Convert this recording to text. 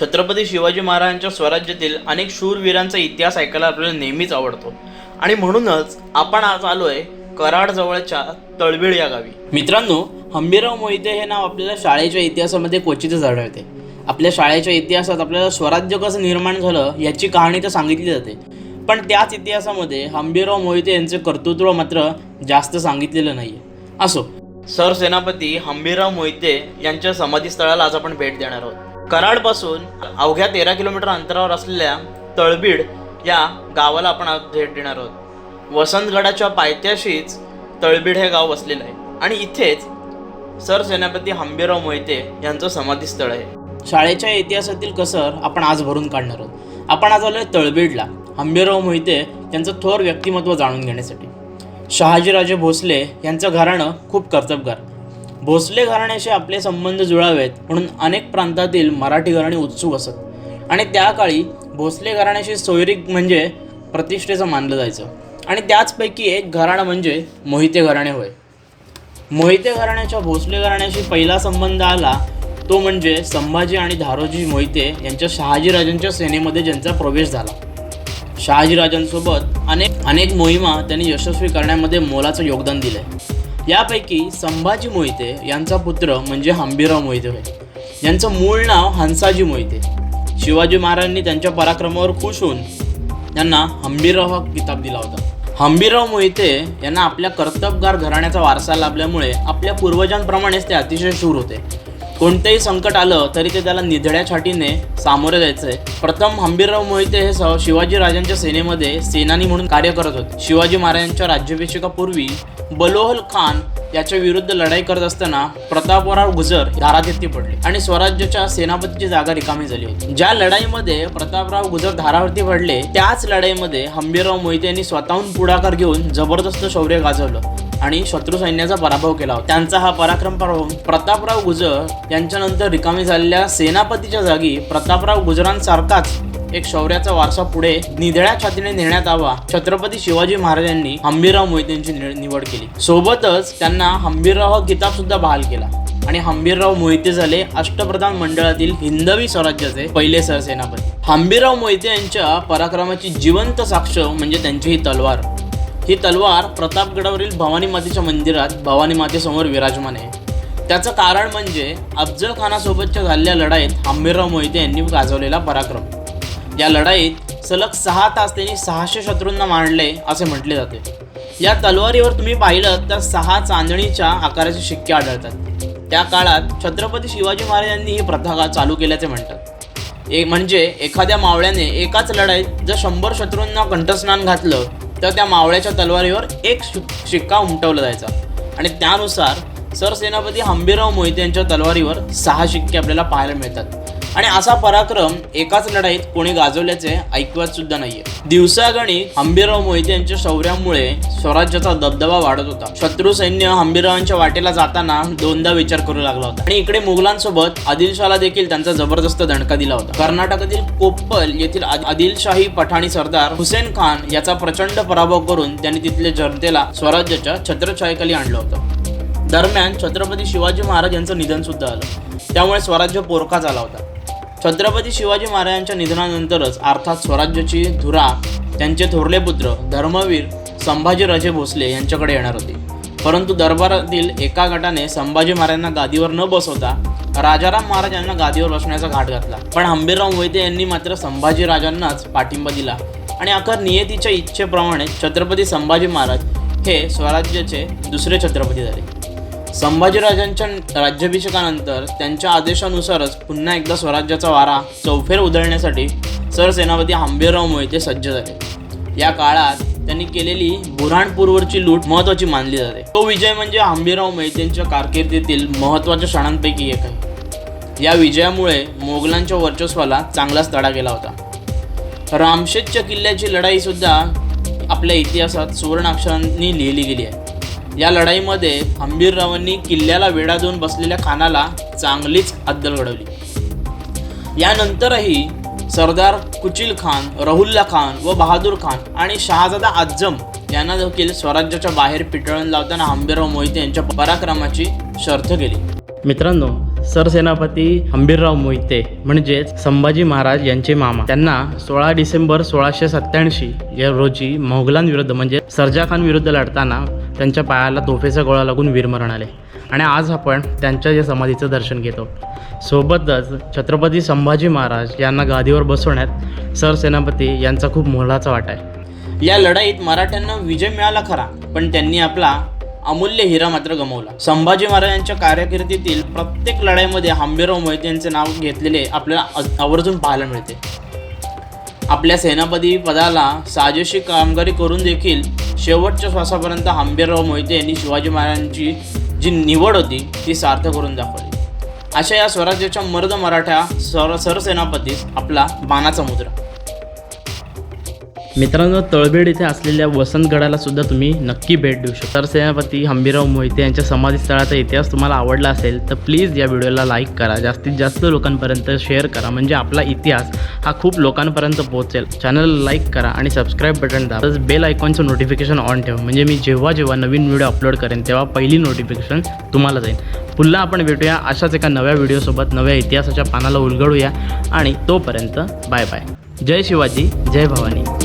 छत्रपती शिवाजी महाराजांच्या स्वराज्यातील अनेक शूरवीरांचा इतिहास ऐकायला आपल्याला नेहमीच आवडतो. आणि म्हणूनच आपण आज आलोय कराड जवळच्या तळबीड या गावी. मित्रांनो हंबीराव मोहिते हे नाव आपल्याला शाळेच्या इतिहासामध्ये क्वचितच आढळते. आपल्या शाळेच्या इतिहासात आपल्याला स्वराज्य कसं निर्माण झालं याची कहाणी तर सांगितली जाते. पण त्याच इतिहासामध्ये हंबीराव मोहिते यांचे कर्तृत्व मात्र जास्त सांगितलेलं नाही असो. सरसेनापती हंबीराव मोहिते यांच्या समाधीस्थळाला आज आपण भेट देणार आहोत. कराडपासून अवघ्या तेरा किलोमीटर अंतरावर असलेल्या तळबीड या गावाला आपण आज भेट देणार आहोत. वसंतगडाच्या पायथ्याशीच तळबीड हे गाव वसलेलं आहे. आणि इथेच सरसेनापती हंबीराव मोहिते यांचं समाधीस्थळ आहे. शाळेच्या इतिहासातील कसर आपण आज भरून काढणार आहोत. आपण आज आलोय तळबीडला. हंबीराव मोहिते यांचं थोर व्यक्तिमत्व जाणून घेण्यासाठी. शहाजीराजे भोसले यांचं घराणं खूप कर्तबगार. भोसले घराण्याशी आपले संबंध जुळावेत म्हणून अनेक प्रांतातील मराठी घराणे उत्सुक असत. आणि त्या काळी भोसले घराण्याशी सोयरीक म्हणजे प्रतिष्ठेचं मानलं जायचं. आणि त्याचपैकी एक घराणं म्हणजे मोहिते घराणे होय. मोहिते घराण्याच्या भोसले घराण्याशी पहिला संबंध आला तो म्हणजे संभाजी आणि धारोजी मोहिते यांच्या शहाजीराजांच्या सेनेमध्ये ज्यांचा प्रवेश झाला. शहाजीराजांसोबत अनेक अनेक मोहिमा त्यांनी यशस्वी करण्यामध्ये मोलाचं योगदान दिलंय. यापैकी संभाजी मोहिते यांचा पुत्र म्हणजे हंबीराव मोहिते होय यांचं मूळ नाव हंसाजी मोहिते. शिवाजी महाराजांनी त्यांच्या पराक्रमावर खुश होऊन त्यांना हंबीरराव हा किताब दिला होता. हंबीरराव मोहिते यांना आपल्या कर्तबगार घराण्याचा वारसा लाभल्यामुळे आपल्या पूर्वजांप्रमाणेच ते अतिशय शूर होते. कोणतंही संकट आलं तरी ते त्याला निधड्या छाटीने सामोरे जायचंय. प्रथम हंबीरराव मोहिते हे शिवाजी राजांच्या सेनेमध्ये सेनानी म्हणून कार्य करत होते. शिवाजी महाराजांच्या राज्याभिषेकापूर्वी बलोहल खान याच्या विरुद्ध लढाई करत असताना प्रतापराव गुजर धारातीर्थी पडले आणि स्वराज्याच्या सेनापतीची जागा रिकामी झाली होती. ज्या लढाईमध्ये प्रतापराव गुजर धारावरती पडले त्याच लढाईमध्ये हंबीरराव मोहिते यांनी स्वतःहून पुढाकार घेऊन जबरदस्त शौर्य गाजवलं. आणि शत्रू सैन्याचा पराभव केला होता. त्यांचा हा पराक्रम पाहून प्रतापराव गुजर यांच्यानंतर रिकामी झालेल्या सेनापतीच्या जागी प्रतापराव गुजरांसारखाच एक शौर्याचा वारसा पुढे निधड्या छातीने नेण्यात आवा छत्रपती शिवाजी महाराजांनी हंबीरराव मोहितेंची नि- निवड केली. सोबतच त्यांना हंबीरराव हा किताब सुद्धा बहाल केला. आणि हंबीरराव मोहिते झाले अष्टप्रधान मंडळातील हिंदवी स्वराज्याचे पहिले सरसेनापती. हंबीरराव मोहिते यांच्या पराक्रमाची जिवंत साक्ष म्हणजे त्यांची ही तलवार. ही तलवार प्रतापगडावरील भवानी मातेच्या मंदिरात भवानी मातेसमोर विराजमान आहे. त्याचं कारण म्हणजे अफजल खानासोबतच्या झालेल्या लढाईत हंबीरराव मोहिते यांनी गाजवलेला पराक्रम. या लढाईत सलग सहा तास त्यांनी सहाशे शत्रूंना मारले असे म्हटले जाते. या तलवारीवर तुम्ही पाहिलं तर सहा चांदणीच्या आकाराचे शिक्के आढळतात. त्या काळात छत्रपती शिवाजी महाराजांनी ही प्रथा चालू केल्याचे म्हणतात. एक म्हणजे एखाद्या मावळ्याने एकाच लढाईत जर शंभर शत्रूंना कंठस्नान घातलं तर त्या मावळ्याच्या तलवारीवर एक शिक्का उमटवला जायचा. आणि त्यानुसार सरसेनापती हंबीरराव मोहिते यांच्या तलवारीवर सहा शिक्के आपल्याला पाहायला मिळतात. आणि असा पराक्रम एकाच लढाईत कोणी गाजवल्याचे ऐकवत सुद्धा नाहीये. दिवसागणी हंबीरराव मोहिते यांच्या शौर्यामुळे स्वराज्याचा दबदबा वाढत होता. शत्रू सैन्य हंबीररावांच्या वाटेला जाताना दोनदा विचार करू लागला होता. आणि इकडे मुघलांसोबत आदिलशाहला देखील त्यांचा जबरदस्त दणका दिला होता. कर्नाटकातील कोप्पल येथील आदिलशाही पठाणी सरदार हुसेन खान याचा प्रचंड पराभव करून त्यांनी तिथल्या जनतेला स्वराज्याच्या छत्रछायेखाली आणलं होतं. दरम्यान छत्रपती शिवाजी महाराज यांचं निधन सुद्धा आलं त्यामुळे स्वराज्य पोरका झाला होता. छत्रपती शिवाजी महाराजांच्या निधनानंतरच अर्थात स्वराज्याची धुरा त्यांचे थोरले पुत्र धर्मवीर संभाजीराजे भोसले यांच्याकडे येणार होते. परंतु दरबारातील एका गटाने संभाजी महाराजांना गादीवर न बसवता राजाराम महाराज यांना गादीवर बसण्याचा घाट घातला. पण हंबीरराव मोहिते यांनी मात्र संभाजी राजांनाच पाठिंबा दिला आणि अखेर नियतीच्या इच्छेप्रमाणे छत्रपती संभाजी महाराज हे स्वराज्याचे दुसरे छत्रपती झाले. संभाजीराजांच्या राज्याभिषेकानंतर त्यांच्या आदेशानुसारच पुन्हा एकदा स्वराज्याचा वारा चौफेर उधळण्यासाठी सरसेनापती हंबीरराव मोहिते सज्ज झाले. या काळात त्यांनी केलेली बुऱ्हाणपूरवरची लूट महत्त्वाची मानली जाते. तो विजय म्हणजे हंबीरराव मोहितेंच्या कारकिर्दीतील महत्त्वाच्या क्षणांपैकी एक आहे. या विजयामुळे मोगलांच्या वर्चस्वाला चांगलाच तडा गेला होता. रामशेतच्या किल्ल्याची लढाई सुद्धा आपल्या इतिहासात सुवर्णाक्षरांनी लिहिली गेली आहे. या लढाईमध्ये हंबीररावांनी किल्ल्याला वेढा देऊन बसलेल्या खानाला चांगलीच अद्दल घडवली. यानंतरही सरदार कुचिल खान रहुल्ला खान व बहादूर खान आणि शहाजादा आझम यांना देखील स्वराज्याच्या बाहेर पिटळून लावताना हंबीरराव मोहिते यांच्या पराक्रमाची शर्थ केली मित्रांनो सरसेनापती हंबीरराव मोहिते म्हणजेच संभाजी महाराज यांचे मामा. त्यांना सोळा डिसेंबर सोळाशे सत्त्याऐंशी या रोजी मोगलांविरुद्ध म्हणजे सरजा खान विरुद्ध लढताना त्यांच्या पायाला तोफेचा गोळा लागून वीरमरण आले. आणि आज आपण त्यांच्या या समाधीचं दर्शन घेतो. सोबतच छत्रपती संभाजी महाराज यांना गादीवर बसवण्यात सरसेनापती यांचा खूप मोलाचा वाटा आहे. या लढाईत मराठ्यांना विजय मिळाला खरा पण त्यांनी आपला अमूल्य हिरा मात्र गमावला. संभाजी महाराजांच्या कारकिर्दीतील प्रत्येक लढाईमध्ये हंबीराव मोहिते यांचे नाव घेतलेले आपल्याला आवर्जून पाहायला मिळते. आपल्या सेनापती पदाला साजेशी कामगिरी करून देखील शेवटच्या श्वासापर्यंत हंबीरराव मोहिते यांनी शिवाजी महाराजांची जी निवड होती ती सार्थ करून दाखवली. अशा या स्वराज्याच्या मर्द मराठा सर सरसेनापतीस आपला बाणाचा मुद्रा. मित्रांनो तळबेड इथे असलेल्या वसंतगडाला सुद्धा तुम्ही नक्की भेट देऊ शकता. सेनापती हंबीराव मोहिते यांच्या समाधीस्थळाचा इतिहास तुम्हाला आवडला असेल तर प्लीज या व्हिडिओला लाईक करा. जास्तीत जास्त लोकांपर्यंत शेअर करा. म्हणजे आपला इतिहास हा खूप लोकांपर्यंत पोहोचेल. चॅनलला लाईक करा आणि सबस्क्राईब बटन दाबा तसंच बेल आयकॉनचं नोटिफिकेशन ऑन ठेवा. म्हणजे मी जेव्हा जेव्हा नवीन व्हिडिओ अपलोड करेन तेव्हा पहिली नोटिफिकेशन तुम्हाला जाईल. पुन्हा आपण भेटूया अशाच एका नव्या व्हिडिओसोबत नव्या इतिहासाच्या पानाला उलगडूया. आणि तोपर्यंत बाय बाय जय शिवाजी जय भवानी.